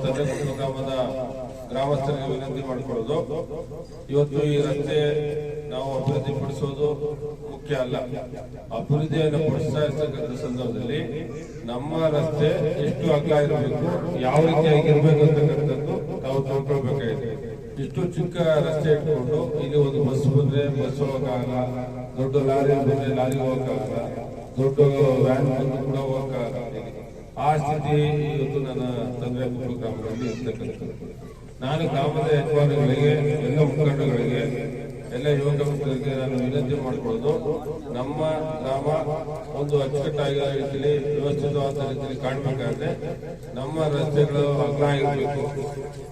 ಗ್ರಾಮದ ಗ್ರಾಮಸ್ಥರಿಗೆ ವಿನಂತಿ ಮಾಡಿಕೊಳ್ಳೋದು. ಇವತ್ತು ಈ ರಸ್ತೆ ನಾವು ಅಭಿವೃದ್ಧಿ ಪಡಿಸೋದು ಮುಖ್ಯ ಅಲ್ಲ. ಅಭಿವೃದ್ಧಿಯನ್ನು ಪಡಿಸ್ತಾ ಇರ್ತಕ್ಕಂಥ ಸಂದರ್ಭದಲ್ಲಿ ನಮ್ಮ ರಸ್ತೆ ಎಷ್ಟು ಅಗಲ ಇರಬೇಕು, ಯಾವ ರೀತಿಯಾಗಿ ಇರಬೇಕು ಅಂತಕ್ಕಂಥದ್ದು ನಾವು ತಿಳ್ಕೊಳ್ಬೇಕಾಗಿದೆ. ಇಷ್ಟು ಚಿಕ್ಕ ರಸ್ತೆ ಇಟ್ಕೊಂಡು ಇಲ್ಲಿ ಒಂದು ಬಸ್ ಬಂದ್ರೆ ಬಸ್ ಹೋಗಕ್ಕಾಗಲ್ಲ, ದೊಡ್ಡ ಲಾರಿ ಬಂದ್ರೆ ಲಾರಿ ಹೋಗಕ್ಕಾಗಲ್ಲ, ದೊಡ್ಡ ವ್ಯಾನ್ ಬಂದು ಕೂಡ ಹೋಗಕ್ಕಾಗಲ್ಲ. ಆ ಸ್ಥಿತಿ ಇವತ್ತು ನನ್ನ ತಂದೆ ಮಕ್ಕಳು ಗ್ರಾಮಗಳಲ್ಲಿ ಇರ್ತಕ್ಕಂಥದ್ದು. ನಾನು ಗ್ರಾಮದ ಯಜಮಾನಗಳಿಗೆ ಎಲ್ಲ ಮುಖಂಡಗಳಿಗೆ ಎಲ್ಲ ಯುವಕ ಮಿತ್ರರಿಗೆ ನಾನು ವಿನಂತಿ ಮಾಡಿಕೊಳ್ಳೋದು, ನಮ್ಮ ಗ್ರಾಮ ಒಂದು ಅಚ್ಚುಕಟ್ಟಾಗಿರೋ ರೀತಿಯಲ್ಲಿ ವ್ಯವಸ್ಥಿತವಾದ ರೀತಿಯಲ್ಲಿ ಕಾಣಬೇಕಾದ್ರೆ ನಮ್ಮ ರಸ್ತೆಗಳು ಅಗ್ಲ ಆಗಿರ್ಬೇಕು.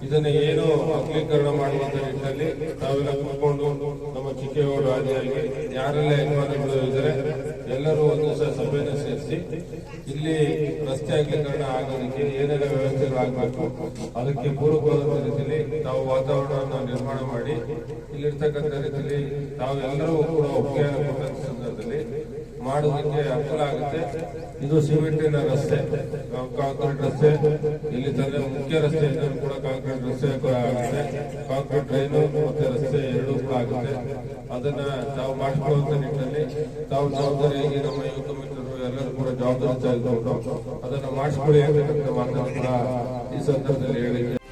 ಇದನ್ನು ಏನು ಅಗ್ಲೀಕರಣ ಮಾಡುವಂತ ನಿಟ್ಟಿನಲ್ಲಿ ತಾವೆಲ್ಲ ಕೂತ್ಕೊಂಡು ಚಿಕ್ಕೇಗೌಡ ಆದಿಯಾಗಿ ಯಾರೆಲ್ಲ ಯಜಮಾನಗಳು ಇದ್ದಾರೆ, ಎಲ್ಲರೂ ಒಂದು ಸಹ ಸಭೆಯನ್ನು ಸೇರಿಸಿ ಇಲ್ಲಿ ರಸ್ತೆ ಅಗಲೀಕರಣ ಆಗೋದಕ್ಕೆ ಏನೆಲ್ಲ ವ್ಯವಸ್ಥೆಗಳು ಆಗಬೇಕು, ಅದಕ್ಕೆ ಪೂರಕವಾದ ರೀತಿಯಲ್ಲಿ ತಾವು ವಾತಾವರಣವನ್ನು ನಿರ್ಮಾಣ ಮಾಡಿ, ಇಲ್ಲಿರ್ತಕ್ಕಂಥ ರೀತಿಯಲ್ಲಿ ತಾವೆಲ್ಲರೂ ಕೂಡ ಉಪಯೋಗ ಕೊಟ್ಟಂತ ಸಂದರ್ಭದಲ್ಲಿ ಮಾಡೋದಕ್ಕೆ ಅನುಕೂಲ ಆಗುತ್ತೆ. ಇದು ಸಿಮೆಂಟಿನ ರಸ್ತೆ ಕಾಂಕ್ರೀಟ್ ರಸ್ತೆ, ಇಲ್ಲಿ ತಂದ್ರೆ ಮುಖ್ಯ ರಸ್ತೆ ಇದ್ದರೂ ಕೂಡ ಕಾಂಕ್ರೀಟ್ ರಸ್ತೆ ಆಗುತ್ತೆ. ಕಾಂಕ್ರೀಟ್ ಟ್ರೈನು ಮತ್ತೆ ರಸ್ತೆ ಎರಡೂ ಕೂಡ ಆಗುತ್ತೆ. ಅದನ್ನ ತಾವು ಮಾಡಿಕೊಳ್ಳುವಂತ ನಿಟ್ಟಿನಲ್ಲಿ ತಾವು ಜವಾಬ್ದಾರಿಯಾಗಿ ನಮ್ಮ ಯುವಕ ಮಿತ್ರರು ಎಲ್ಲರೂ ಕೂಡ ಜವಾಬ್ದಾರಿ ತೆಗೆದುಕೊಂಡು ಅದನ್ನ ಮಾಡಿಸ್ಕೊಳ್ಳಿ ಅಂತಕ್ಕಂಥ ಮಾತನ್ನು ಕೂಡ ಈ ಸಂದರ್ಭದಲ್ಲಿ ಹೇಳಿದ್ದೆ